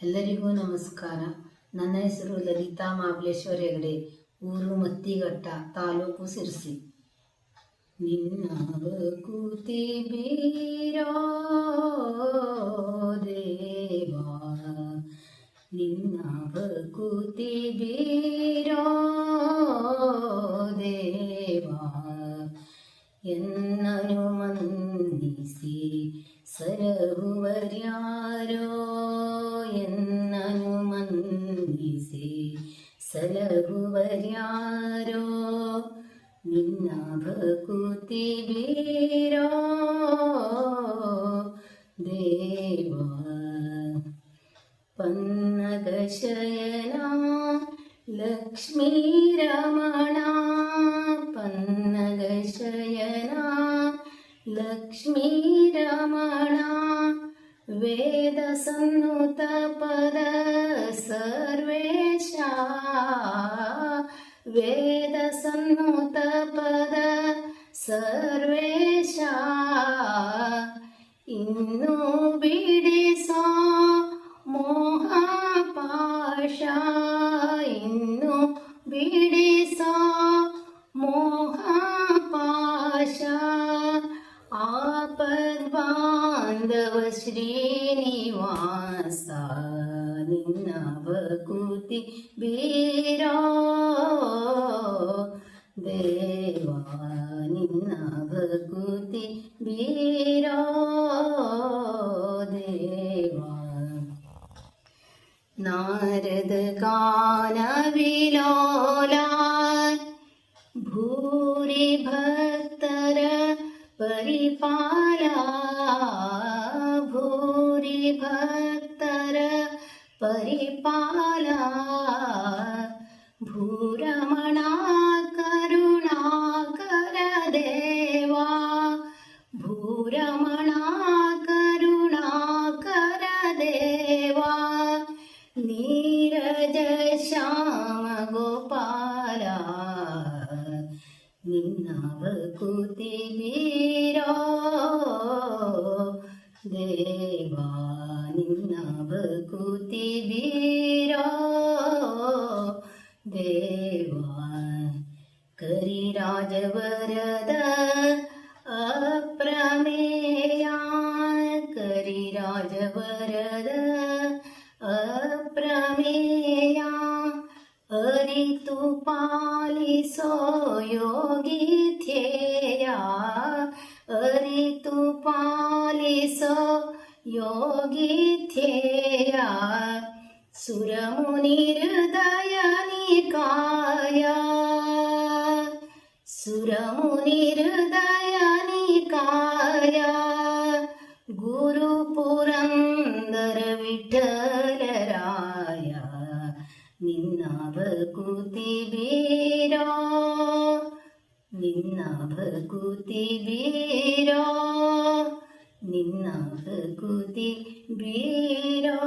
ಎಲ್ಲರಿಗೂ ನಮಸ್ಕಾರ ನನ್ನ ಹೆಸರು ಲಲಿತಾ ಮಾಬಲೇಶ್ವರ ಹೆಗಡೆ ಊರು ಮತ್ತಿಘಟ್ಟ ತಾಲೂಕು ಸಿರ್ಸಿ ನಿನ್ನ ಬಕುತಿ ಬೀರೋ ದೇವಾ ನಿನ್ನ ಬಕುತಿ ಬೀರೋ ದೇವಾ എന്നനു മന്ദിസി സരഹുവര്യാരോ എന്നനു മന്ദിസി സലഹുവര്യാരോ? നിന്ന ഭകുതി വീരോ ദേവാ പന്നകശയന ലക്ഷ്മീരമണ वेदसन्नुतपद सर्वेषा वेदसन्नुतपद सर्वेषा इन्नु बिडिसा सर्वेशा इन् बीडे सा मोहपाशा इन् बीडि सा वश्रीनिवा स निति वीर देवानि न भकुती देवा नारदगानविलोला ഭക്തര പരിപാല ഭൂരമണ കരുണാകര ദേവാ ഭൂരമണ കരുണാകര ദേവാ നീരജ ശ്യാമ ഗോപാല നിന്ന ഭകുതി വീരോ ദേവാ ભકુતિબીરો દેવા કરી રાજ વરદ અપ્રમેયા કરી રાજ વરદ અપ્રમેયા અરે તું પાલી સો યોગી થયા സുരമുനിരുദയനികായ സുരമുനിരുദയനികായ ഗുരു പുരന്ദര വിഠലരായ നിന്നവകുതി ബീരോ നിന്നവകുതി ബീരോ ബീരോ